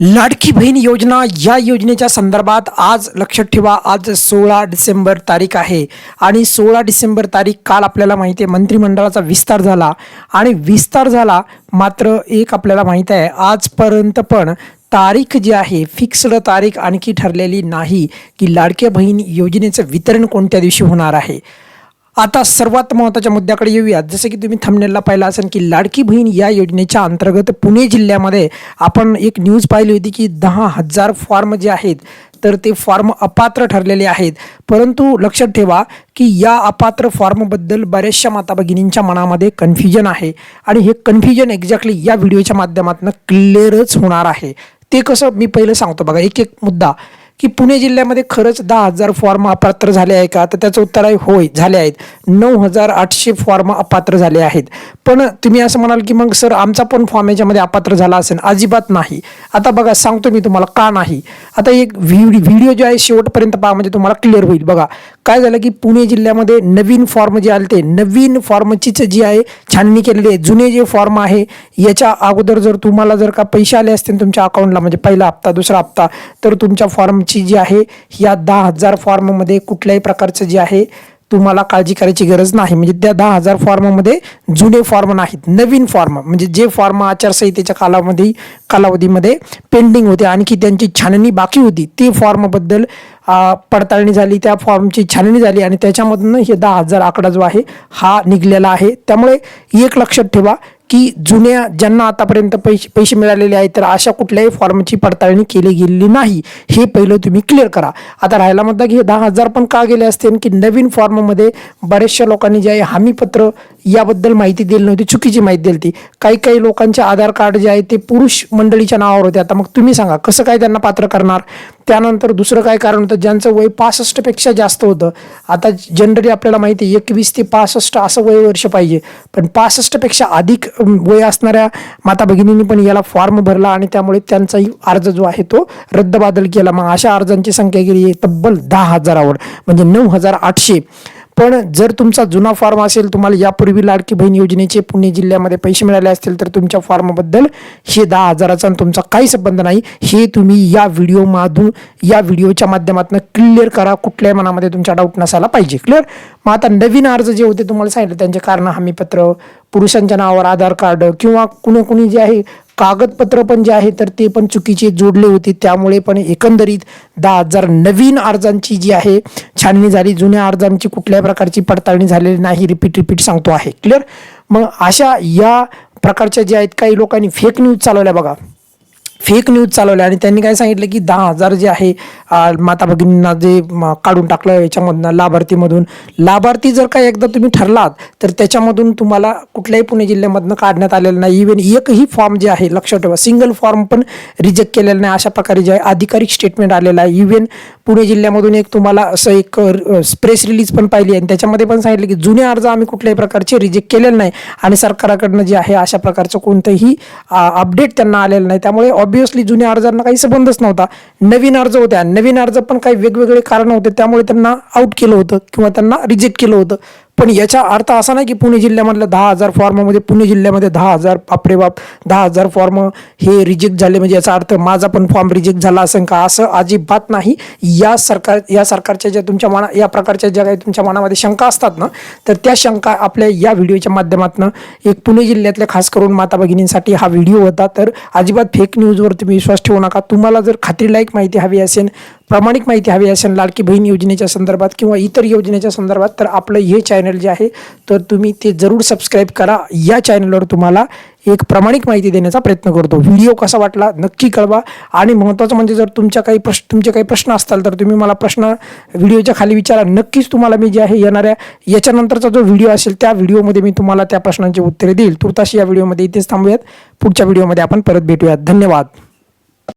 लाडकी बहीण योजना या योजनेच्या संदर्भात आज लक्षात ठेवा आज सोळा डिसेंबर तारीख आहे. आणि सोळा डिसेंबर तारीख काल आपल्याला माहिती आहे मंत्रिमंडळाचा विस्तार झाला. आणि विस्तार झाला मात्र एक आपल्याला माहीत आहे आजपर्यंत पण तारीख जी आहे फिक्स्ड तारीख आणखी ठरलेली नाही की लाडक्या बहीण योजनेचं वितरण कोणत्या दिवशी होणार आहे. आता सर्वात महत्त्वाच्या मुद्द्याकडे येऊयात. जसं की तुम्ही थंबनेलला पाहिलं असेल की लाडकी बहीण या योजनेच्या अंतर्गत पुणे जिल्ह्यामध्ये आपण एक न्यूज पाहिली होती की दहा हजार फॉर्म जे आहेत तर ते फॉर्म अपात्र ठरलेले आहेत. परंतु लक्षात ठेवा की या अपात्र फॉर्मबद्दल बऱ्याचशा माता भगिनींच्या मनामध्ये कन्फ्युजन आहे. आणि हे कन्फ्युजन एक्झॅक्टली या व्हिडिओच्या माध्यमातून क्लिअरच होणार आहे. ते कसं मी पहिलं सांगतो बघा. एक एक मुद्दा. की पुणे जिल्ह्यामध्ये खरंच दहा हजार फॉर्म अपात्र झाले आहे का? तर त्याचं उत्तर आहे होय झाले आहेत. नऊ हजार आठशे फॉर्म अपात्र झाले आहेत. पण तुम्ही असं म्हणाल की मग सर आमचा पण फॉर्म याच्यामध्ये अपात्र झाला असेल. अजिबात नाही. आता बघा सांगतो मी तुम्हाला का नाही. आता एक व्हिडिओ व्हिडिओ जो आहे शेवटपर्यंत पहा म्हणजे तुम्हाला क्लिअर होईल. बघा काय झालं की पुणे जिल्ह्यामध्ये नवीन फॉर्म जे आले ते नवीन फॉर्मचीच जी आहे छाननी केलेली आहे. जुने जे फॉर्म आहे याच्या अगोदर जर तुम्हाला जर का पैसे आले असतील तुमच्या अकाउंटला म्हणजे पहिला हप्ता दुसरा हप्ता तर तुमच्या फॉर्मची जी आहे या दहा हजार फॉर्ममध्ये कुठल्याही प्रकारचं जे आहे तुम्हाला काळजी करायची गरज नाही. म्हणजे त्या दहा हजार फॉर्ममध्ये जुने फॉर्म नाहीत. नवीन फॉर्म. म्हणजे जे फॉर्म आचारसंहितेच्या कालावधी कालावधीमध्ये पेंडिंग होते आणखी त्यांची छाननी बाकी होती ते फॉर्मबद्दल पडताळणी झाली त्या फॉर्मची छाननी झाली आणि त्याच्यामधून हे दहा हजार आकडा जो आहे हा निघलेला आहे. त्यामुळे एक लक्षात ठेवा की जुन्या ज्यांना आतापर्यंत पैसे पैसे मिळालेले आहेत तर अशा कुठल्याही फॉर्मची पडताळणी केली गेलेली नाही. हे पहिलं तुम्ही क्लिअर करा. आता राहायला मुद्दा की हे दहा हजार पण का गेले असते? की नवीन फॉर्ममध्ये बऱ्याचशा लोकांनी जे आहे हमीपत्र याबद्दल माहिती दिली नव्हती चुकीची माहिती दिली होती. काही काही लोकांचे आधार कार्ड जे आहे ते पुरुष मंडळीच्या नावावर होते. आता मग तुम्ही सांगा कसं काय त्यांना पात्र करणार? त्यानंतर दुसरं काय कारण होतं? ज्यांचं वय पासष्टपेक्षा जास्त होतं. आता जनरली आपल्याला माहिती आहे एकवीस ते पासष्ट असं वय वर्ष पाहिजे. पण पासष्टपेक्षा अधिक वय असणाऱ्या माता भगिनींनी पण याला फॉर्म भरला आणि त्यामुळे त्यांचाही अर्ज जो आहे तो रद्दबादल केला. मग अशा अर्जांची संख्या गेली तब्बल दहा हजारावर. म्हणजे नऊ हजार आठशे. पण जर तुमचा जुना फॉर्म असेल तुम्हाला यापूर्वी लाडकी बहीण योजनेचे पुणे जिल्ह्यामध्ये पैसे मिळाले असतील तर तुमच्या फॉर्मबद्दल हे दहा हजाराचा आणि तुमचा काही संबंध नाही. हे तुम्ही या व्हिडिओमधून या व्हिडिओच्या माध्यमातून क्लिअर करा. कुठल्याही मनामध्ये तुमचा डाऊट नसायला पाहिजे. क्लिअर मग आता नवीन अर्ज जे होते तुम्हाला सांगितलं त्यांचे कारण हमीपत्र पुरुषांच्या नावावर आधार कार्ड किंवा कुणी कुणी जे आहे कागदपत्र पण जे आहे तर ते पण चुकीचे जोडले होते. त्यामुळे पण एकंदरीत दहा हजार नवीन अर्जांची जी आहे छाननी झाली. जुन्या अर्जांची कुठल्याही प्रकारची पडताळणी झालेली नाही. रिपीट रिपीट सांगतो आहे. क्लिअर मग अशा या प्रकारच्या ज्या आहेत काही लोकांनी फेक न्यूज चालवल्या बघा. फेक न्यूज चालवल्या आणि त्यांनी काय सांगितलं की दहा हजार जे आहे माता भगिनींना जे काढून टाकलं याच्यामधनं लाभार्थीमधून. लाभार्थी जर का एकदा तुम्ही ठरलात तर त्याच्यामधून तुम्हाला कुठल्याही पुणे जिल्ह्यामधनं काढण्यात आलेलं नाही. इव्हन एकही फॉर्म जे आहे लक्षात ठेवा. सिंगल फॉर्म पण रिजेक्ट केलेलं नाही. अशा प्रकारे जे आहे स्टेटमेंट आलेलं आहे. इव्हन पुणे जिल्ह्यामधून एक तुम्हाला असं एक प्रेस रिलीज पण पाहिली आणि त्याच्यामध्ये पण सांगितलं की जुने अर्ज आम्ही कुठल्याही प्रकारचे रिजेक्ट केलेले नाही आणि सरकाराकडनं जे आहे अशा प्रकारचं कोणतंही अपडेट त्यांना आलेलं नाही. त्यामुळे ऑब्व्हियसली जुन्या अर्जांना काही संबंधच नव्हता. नवीन अर्ज होत्या. नवीन अर्ज पण काही वेगवेगळे कारण होते. त्यामुळे त्यांना आउट केलं होतं किंवा त्यांना रिजेक्ट केलं होतं. पण याचा अर्थ असा नाही की पुणे जिल्ह्यामधल्या दहा हजार फॉर्ममध्ये पुणे जिल्ह्यामध्ये दहा हजार बापरे बाप दहा हजार फॉर्म हे रिजेक्ट झाले. म्हणजे याचा अर्थ माझा पण फॉर्म रिजेक्ट झाला असेल का? असं अजिबात नाही. या सरकार या सरकारच्या ज्या तुमच्या मना या प्रकारच्या ज्या काही तुमच्या मनामध्ये शंका असतात ना तर त्या शंका आपल्या या व्हिडिओच्या माध्यमातून एक पुणे जिल्ह्यातल्या खास करून माता भगिनींसाठी हा व्हिडिओ होता. तर अजिबात फेक न्यूजवर तुम्ही विश्वास ठेवू नका. तुम्हाला जर खात्रीलायक माहिती हवी असेल प्रामाणिक माहिती हवी असेल लाडकी बहीण योजनेच्या संदर्भात किंवा इतर योजनेच्या संदर्भात तर आपलं हे चॅनल जे आहे तर तुम्ही ते जरूर सबस्क्राईब करा. या चॅनलवर तुम्हाला एक प्रामाणिक माहिती देण्याचा प्रयत्न करतो. व्हिडिओ कसा वाटला नक्की कळवा. आणि महत्त्वाचं म्हणजे जर तुमच्या काही प्रश्न तुमचे काही प्रश्न असतील तर तुम्ही मला प्रश्न व्हिडिओच्या खाली विचारा. नक्कीच तुम्हाला मी जे आहे येणाऱ्या याच्यानंतरचा जो व्हिडिओ असेल त्या व्हिडिओमध्ये मी तुम्हाला त्या प्रश्नांची उत्तरे देईल. तुर्ताशी या व्हिडिओमध्ये इथेच थांबूयात. पुढच्या व्हिडिओमध्ये आपण परत भेटूयात. धन्यवाद.